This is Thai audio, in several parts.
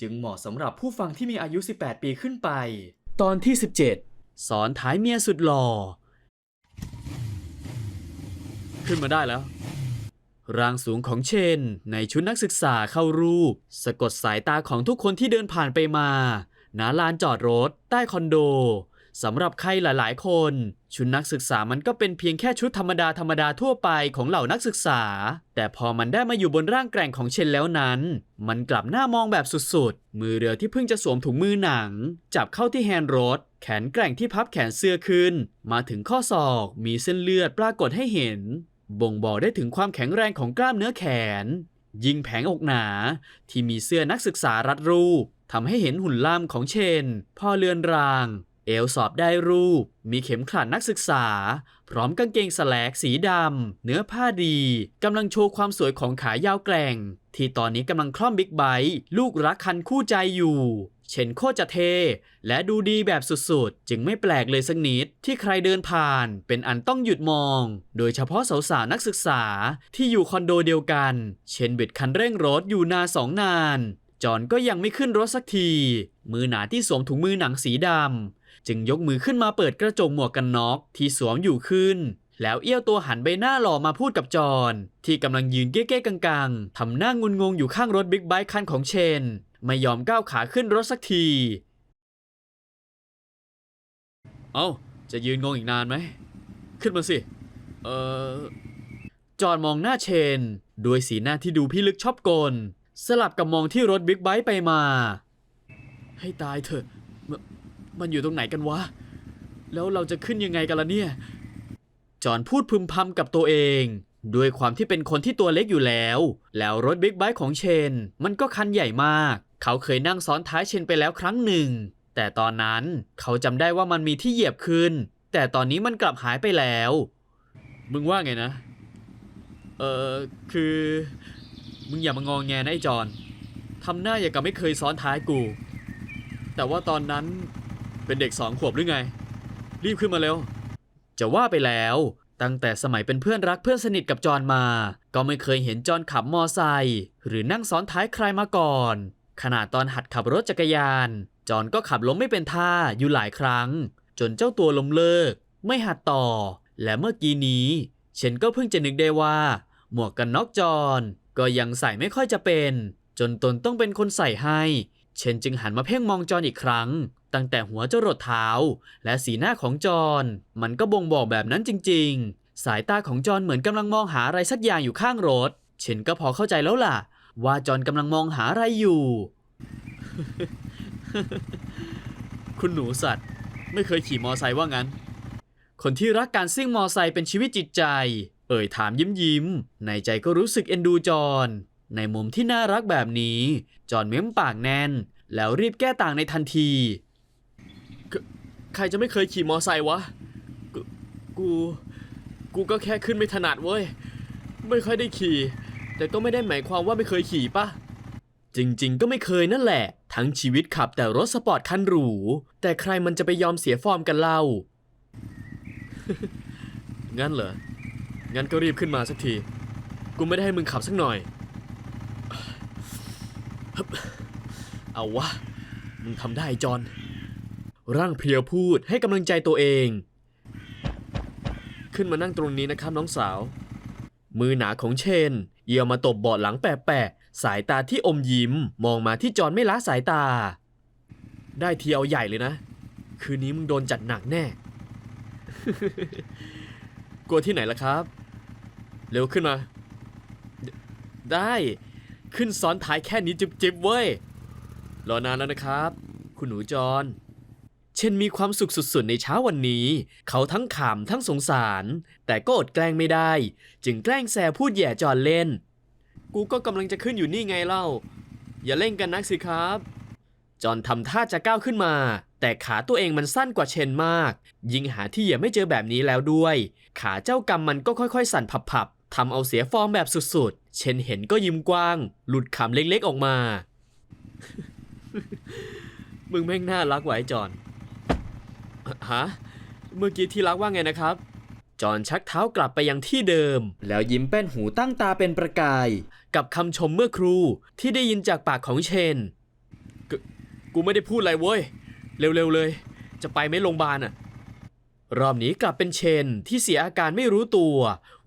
จึงเหมาะสำหรับผู้ฟังที่มีอายุ 18 ปีขึ้นไป ตอนที่ 17 สอนท้ายเมียสุดหล่อ ขึ้นมาได้แล้ว ร่างสูงของเชน ในชุดนักศึกษาเข้ารูป สะกดสายตาของทุกคนที่เดินผ่านไปมาณลานจอดรถ ใต้คอนโด สำหรับใครหลายๆ คน ชุดนักศึกษามันก็เป็นเพียงแค่ชุดธรรมดาธรรมดาทั่วไปของเหล่านักศึกษา แต่พอมันได้มาอยู่บนร่างแกร่งของเชนแล้วนั้น มันกลับหน้ามองแบบสุดๆ มือเรือที่เพิ่งจะสวมถุงมือหนัง จับเข้าที่แฮนด์รถ แขนแกร่งที่พับแขนเสื้อขึ้น มาถึงข้อศอกมีเส้นเลือดปรากฏให้เห็น บ่งบอกได้ถึงความแข็งแรงของกล้ามเนื้อแขน ยิงแผงอกหนา ที่มีเสื้อนักศึกษารัดรูปทำให้เห็นหุ่นล่ำของเชน พอเลือนราง เอวสอบได้รูป มีเข็มขัดนักศึกษา พร้อมกางเกงสแลกสีดำ เนื้อผ้าดีกำลังโชว์ความสวยของขายาวแกร่ง ที่ตอนนี้กำลังคล่อมบิ๊กไบค์ลูกรักคันคู่ใจอยู่ เชนโคจะเท และดูดีแบบสุดๆ จึงไม่แปลกเลยสักนิด ที่ใครเดินผ่านเป็นอันต้องหยุดมอง โดยเฉพาะสาวๆนักศึกษาที่อยู่คอนโดเดียวกัน เชนบิดคันเร่งรถอยู่นาสองนาน จอนก็ยังไม่ขึ้นรถสักที มือหนาที่สวมถุงมือหนังสีดำ จึงยกมือขึ้นมาเปิดกระจกหมวกกันน็อกที่สวมอยู่ขึ้น แล้วเอี้ยวตัวหันใบหน้าหล่อมาพูดกับจอนที่กำลังยืนเก้ๆกังๆทำหน้างุนงงอยู่ข้างรถบิ๊กไบค์คันของเชน ไม่ยอมก้าวขาขึ้นรถสักที เอ้า จะยืนงงอีกนานไหม ขึ้นมาสิ เออจอนมองหน้าเชน ด้วยสีหน้าที่ดูพิลึกชอบกล สลับกับมองที่รถบิ๊กไบค์ไปมา ให้ตายเถอะ มันอยู่ตรงไหนกันวะ แล้วเราจะขึ้นยังไงกันล่ะเนี่ย จอนพูดพึมพำกับตัวเอง ด้วยความที่เป็นคนที่ตัวเล็กอยู่แล้ว แล้วรถบิ๊กไบค์ของเชน มันก็คันใหญ่มาก เขาเคยนั่งซ้อนท้ายเชนไปแล้วครั้งหนึ่ง แต่ตอนนั้นเขาจำได้ว่ามันมีที่เหยียบขึ้น แต่ตอนนี้มันกลับหายไปแล้ว มึงว่าไงนะ เออคือ มึงอย่ามางองแงนะไอ้จอนทำหน้าอย่างกับไม่เคยซ้อนท้ายกู แต่ว่าตอนนั้น เป็นเด็กสองขวบหรือไง รีบขึ้นมาเร็ว จะว่าไปแล้ว ตั้งแต่สมัยเป็นเพื่อนรักเพื่อนสนิทกับจอนมา ก็ไม่เคยเห็นจอนขับมอไซค์หรือนั่งซ้อนท้ายใครมาก่อน ขนาดตอนหัดขับรถจักรยาน จอนก็ขับล้มไม่เป็นท่าอยู่หลายครั้ง จนเจ้าตัวล้มเลิก ไม่หัดต่อ และเมื่อกี้นี้เชนก็เพิ่งจะนึกได้ว่า หมวกกันน็อกจอนก็ยังใส่ไม่ค่อยจะเป็น จนตนต้องเป็นคนใส่ให้ เชนจึงหันมาเพ่งมองจอนอีกครั้ง ตั้งแต่หัวจรดเท้า และสีหน้าของจอนมันก็บ่งบอกแบบนั้นจริง ๆ สายตาของจอนเหมือนกำลังมองหาอะไรสักอย่างอยู่ข้างรถ เชนก็พอเข้าใจแล้วล่ะ ว่าจอนกำลังมองหาอะไรอยู่ คุณหนูสัตว์ ไม่เคยขี่มอไซค์ว่างั้น คนที่รักการซิ่งมอไซค์เป็นชีวิตจิตใจ เอ่ยถามยิ้มยิ้มๆในใจก็รู้สึกเอ็นดูจอน ในมุมที่น่ารักแบบนี้ จอนเม้มปากแน่น แล้วรีบแก้ต่างในทันที ใครจะไม่เคยขี่มอไซค์วะกูกู กูก็แค่ขึ้นไม่ถนัดเว้ย ไม่ค่อยได้ขี่ แต่ก็ไม่ได้หมายความว่าไม่เคยขี่ปะจริงๆ ก็ไม่เคยนั่นแหละ ทั้งชีวิตขับแต่รถสปอร์ตคันหรู แต่ใครมันจะไปยอมเสียฟอร์มกันเล่า งั้นเหรอ งั้นก็รีบขึ้นมาสักที กูไม่ได้ให้มึงขับสักหน่อย เอาวะ มึงทำได้จอน ร่างเพรียวพูดให้กำลังใจตัวเอง ขึ้นมานั่งตรงนี้นะครับน้องสาว มือหนาของเชน เอียวมาตบเบาะหลังแปะๆสายตาที่อมยิ้ม มองมาที่จอนไม่ละสายตา ได้ทีเอาใหญ่เลยนะ คืนนี้มึงโดนจัดหนักแน่ กลัวที่ไหนล่ะครับ เร็วขึ้นมา ได้ ขึ้นซ้อนท้ายแค่นี้จิบๆเว้ย รอนานแล้วนะครับ คุณหนูจอน เช่นมีความสุขสุดๆในเช้าวันนี้ เขาทั้งขำทั้งสงสาร แต่ก็อดแกล้งไม่ได้ จึงแกล้งแซวพูดแย่จอนเล่น กูก็กำลังจะขึ้นอยู่นี่ไงเล่า อย่าเล่นกันนักสิครับ จอนทำท่าจะก้าวขึ้นมา แต่ขาตัวเองมันสั้นกว่าเชนมาก ยิงหาที่เหยียบไม่เจอแบบนี้แล้วด้วย ขาเจ้ากรรมมันก็ค่อยๆ สั่นผับๆทำเอาเสียฟอร์มแบบสุด เชนเห็นก็ยิ้มกว้าง หลุดขำเล็กๆออกมา มึงแม่งน่ารักไวะไอ้จอห์นฮะ เมื่อกี้ที่รักว่าไงนะครับ จอห์นชักเท้ากลับไปยังที่เดิม แล้วยิ้มแป้นหูตั้งตาเป็นประกาย กับคำชมเมื่อครูที่ได้ยินจากปากของเชนกกูไม่ได้พูดอะไรเว้ย เร็วๆเลย จะไปไหม่โรงพยาบาลอะรอบนี้กลับเป็นเชนที่เสียอาการไม่รู้ตัว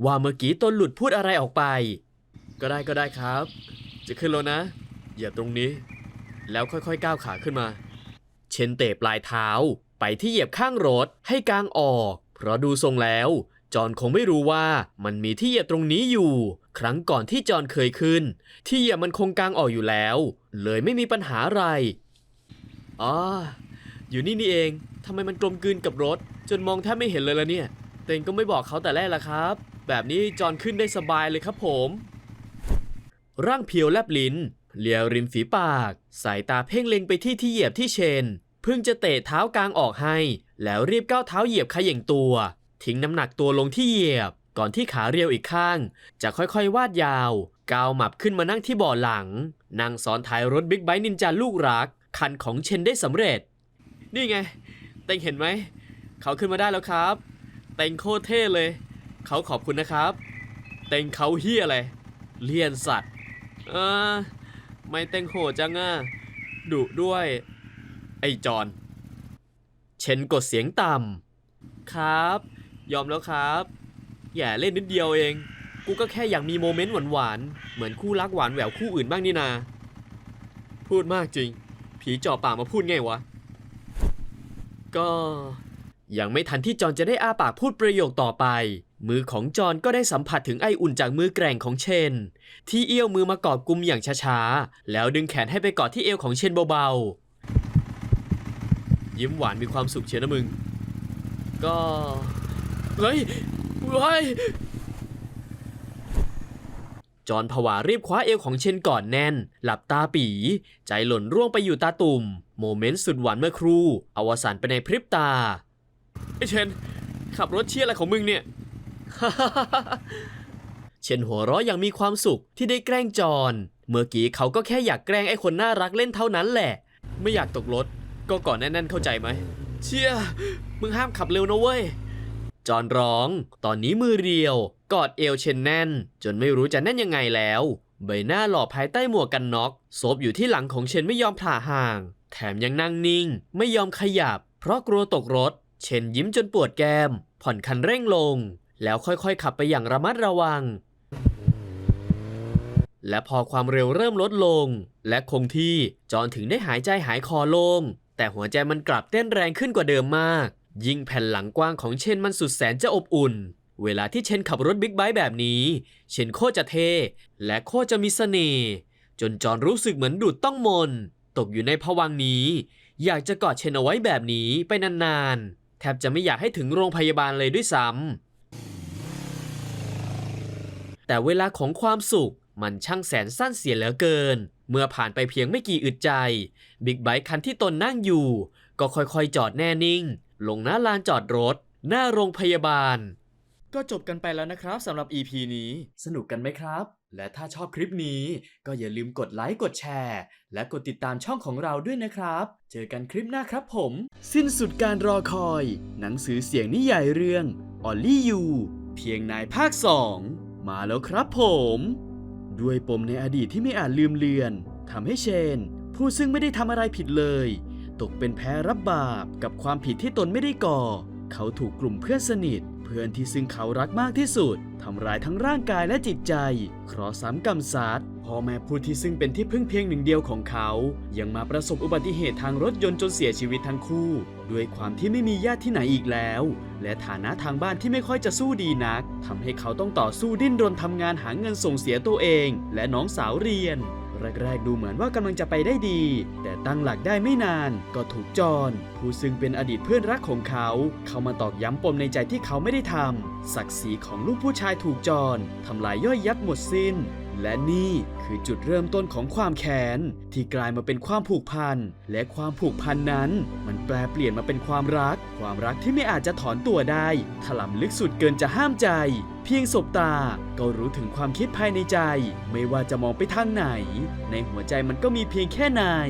ว่าเมื่อกี้ตนหลุดพูดอะไรออกไป ก็ได้ก็ได้ครับ จะขึ้นแล้วนะ อย่าตรงนี้ แล้วค่อยๆก้าวขาขึ้นมา เชนเตะปลายเท้าไปที่เหยียบข้างรถให้กางออก เพราะดูทรงแล้ว จอห์นคงไม่รู้ว่ามันมีที่เหยียบตรงนี้อยู่ ครั้งก่อนที่จอห์นเคยขึ้น ที่เหยียบมันคงกางออกอยู่แล้ว เลยไม่มีปัญหาอะไรอ๋ออยู่นี่นี่เองทำไมมันกลมกลืนกับรถ จนมองแทบไม่เห็นเลยละเนี่ย เต็งก็ไม่บอกเขาแต่แรกละครับ แบบนี้จอห์นขึ้นได้สบายเลยครับผม ร่างเพียวแลบลิ้นเลียริมฝีปาก สายตาเพ่งเล็งไปที่ที่เหยียบที่เชน เพิ่งจะเตะเท้ากลางออกให้ แล้วรีบก้าวเท้าเหยียบขย่งตัว ทิ้งน้ำหนักตัวลงที่เหยียบ ก่อนที่ขาเรียวอีกข้าง จะค่อยๆ วาดยาว ก้าวหมับขึ้นมานั่งที่เบาะหลัง นั่งซ้อนท้ายรถบิ๊กไบค์นินจาลูกรัก คันของเชนได้สำเร็จ นี่ไง เต็งเห็นไหม เขาขึ้นมาได้แล้วครับ เต็งโคตรเท่เลย เขาขอบคุณนะครับ เต็งเขาเฮียอะไร เลียนสัตว์ เออไม่เต็งโหจังอะดุด้วย ไอจอนเชนกดเสียงต่ำครับ ยอมแล้วครับอย่าเล่นนิดเดียวเอง กูก็แค่อยากมีโมเมนต์หวานๆ เหมือนคู่รักหวานแหววคู่อื่นบ้างนี่นา พูดมากจริง ผีจ่อปากมาพูดไงวะ ก็ ยังไม่ทันที่จอนจะได้อ้าปากพูดประโยคต่อไป มือของจอนก็ได้สัมผัสถึงไออุ่นจากมือแกร่งของเชน ที่เอี้ยวมือมากอดกุมอย่างช้าๆ แล้วดึงแขนให้ไปกอดที่เอวของเชนเบาๆ ยิ้มหวานมีความสุขเชียวนะมึง ก็ เฮ้ยเฮ้ยจอนผวารีบคว้าเอวของเชนก่อนแน่น หลับตาปี ใจหล่นร่วงไปอยู่ตาตุ่ม โมเมนต์สุดหวานเมื่อครู่ อวสานไปในพริบตาไอเชน ขับรถเชี่ยอะไรของมึงเนี่ย เชนหัวเราะอย่างมีความสุขที่ได้แกล้งจอนเมื่อกี้เขาก็แค่อยากแกล้งไอ้คนน่ารักเล่นเท่านั้นแหละ ไม่อยากตกรถ ก็ก่อนแน่นๆเข้าใจไหม เชี่ย มึงห้ามขับเร็วนะเว้ย จอนร้อง ตอนนี้มือเรียว กอดเอวเชนแน่น จนไม่รู้จะแน่นยังไงแล้ว ใบหน้าหล่อภายใต้หมวกกันน็อกซบอยู่ที่หลังของเชนไม่ยอมผ่าห่าง แถมยังนั่งนิ่ง ไม่ยอมขยับ เพราะกลัวตกรถ เชนยิ้มจนปวดแก้ม ผ่อนคันเร่งลง แล้วค่อยๆขับไปอย่างระมัดระวัง และพอความเร็วเริ่มลดลง และคงที่จอนถึงได้หายใจหายคอโลง แต่หัวใจมันกลับเต้นแรงขึ้นกว่าเดิมมาก ยิ่งแผ่นหลังกว้างของเชนมันสุดแสนจะอบอุ่น เวลาที่เชนขับรถบิ๊กไบค์แบบนี้ เชนโคตรจะเท่และโคตรจะมีเสน่ห์จนจอนรู้สึกเหมือนดูดต้องมน ตกอยู่ในภวังนี้ อยากจะกอดเชนเอาไว้แบบนี้ไปนานๆแทบจะไม่อยากให้ถึงโรงพยาบาลเลยด้วยซ้ำ แต่เวลาของความสุขมันช่างแสนสั้นเสียเหลือเกิน เมื่อผ่านไปเพียงไม่กี่อึดใจ บิ๊กไบค์คันที่ตนนั่งอยู่ ก็ค่อยๆจอดแน่นิ่ง ลงหน้าลานจอดรถ หน้าโรงพยาบาล ก็จบกันไปแล้วนะครับสำหรับ EP นี้ สนุกกันไหมครับ และถ้าชอบคลิปนี้ ก็อย่าลืมกดไลค์กดแชร์ และกดติดตามช่องของเราด้วยนะครับ เจอกันคลิปหน้าครับผม สิ้นสุดการรอคอย หนังสือเสียงนิยายเรื่องออลลี่ยูเพียงนายภาค2 มาแล้วครับผม ด้วยปมในอดีตที่ไม่อาจลืมเลือนทำให้เชน ผู้ซึ่งไม่ได้ทำอะไรผิดเลย ตกเป็นแพ้รับบาปกับความผิดที่ตนไม่ได้ก่อ เขาถูกกลุ่มเพื่อนสนิท เพื่อนที่ซึ่งเขารักมากที่สุดทำร้ายทั้งร่างกายและจิตใจเคราะห์ซ้ำกรรมซัดพ่อแม่ผู้ที่ซึ่งเป็นที่พึ่งเพียงหนึ่งเดียวของเขา ยังมาประสบอุบัติเหตุทางรถยนต์จนเสียชีวิตทั้งคู่ ด้วยความที่ไม่มีญาติที่ไหนอีกแล้ว และฐานะทางบ้านที่ไม่ค่อยจะสู้ดีนักทำให้เขาต้องต่อสู้ดิ้นรนทำงานหาเงินส่งเสียตัวเอง และน้องสาวเรียน แรกๆดูเหมือนว่ากำลังจะไปได้ดี แต่ตั้งหลักได้ไม่นาน ก็ถูกจอนผู้ซึ่งเป็นอดีตเพื่อนรักของเขา เข้ามาตอกย้ำปมในใจที่เขาไม่ได้ทำศักดิ์ศรีของลูกผู้ชายถูกจอนทำลายย่อยยับหมดสิ้น และนี่คือจุดเริ่มต้นของความแค้นที่กลายมาเป็นความผูกพัน และความผูกพันนั้น มันแปลเปลี่ยนมาเป็นความรัก ความรักที่ไม่อาจจะถอนตัวได้ ถล่ำลึกสุดเกินจะห้ามใจ เพียงสบตาก็รู้ถึงความคิดภายในใจ ไม่ว่าจะมองไปทางไหน ในหัวใจมันก็มีเพียงแค่นาย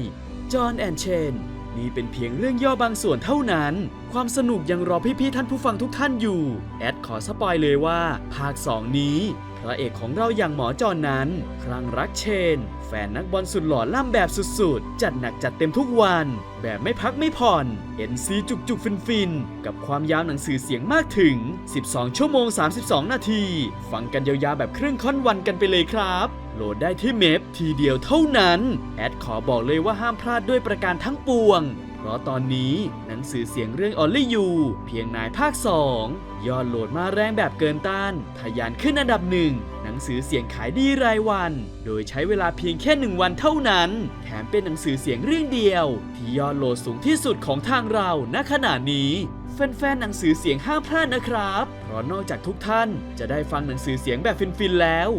จอห์นแอนเชนนี่เป็นเพียงเรื่องย่อบางส่วนเท่านั้น ความสนุกยังรอพี่ๆท่านผู้ฟังทุกท่านอยู่ แอดขอสปอยเลยว่า ภาค 2 นี้ พระเอกของเราอย่างหมอจอนนั้นครั้งรักเชน แฟนนักบอลสุดหล่อล่ำแบบสุดๆ จัดหนักจัดเต็มทุกวัน แบบไม่พักไม่ผ่อน NC จุกจุกฟินฟินๆกับความยาวหนังสือเสียงมากถึง 12 ชั่วโมง 32 นาที ฟังกันยาวๆแบบครึ่งค่อนวันกันไปเลยครับโหลดได้ที่เมพทีเดียวเท่านั้น แอดขอบอกเลยว่าห้ามพลาดด้วยประการทั้งปวง เพราะตอนนี้หนังสือเสียงเรื่องออลลี่ยูเพียงนายภาค 2 ยอดโหลดมาแรงแบบเกินต้านทะยานขึ้นอันดับหนึ่งหนังสือเสียงขายดีรายวัน โดยใช้เวลาเพียงแค่หนึ่งวันเท่านั้น แถมเป็นหนังสือเสียงเรื่องเดียว ที่ยอดโหลดสูงที่สุดของทางเราณขณะนี้ แฟนๆหนังสือเสียงห้ามพลาดนะครับ เพราะนอกจากทุกท่านจะได้ฟังหนังสือเสียงแบบฟินๆแล้ว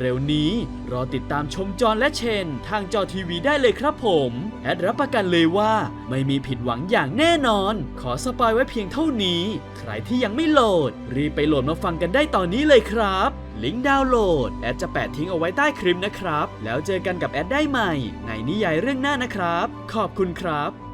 เร็วๆนี้ รอติดตามชมจอนและเชน ทางจอทีวีได้เลยครับผมแอดรับประกันเลยว่าไม่มีผิดหวังอย่างแน่นอน ขอสปอยไว้เพียงเท่านี้ ใครที่ยังไม่โหลด รีบไปโหลดมาฟังกันได้ตอนนี้เลยครับลิงก์ดาวน์โหลด แอดจะแปะทิ้งเอาไว้ใต้คลิปนะครับ แล้วเจอกันกับแอดได้ใหม่ ในนิยายเรื่องหน้านะครับ ขอบคุณครับ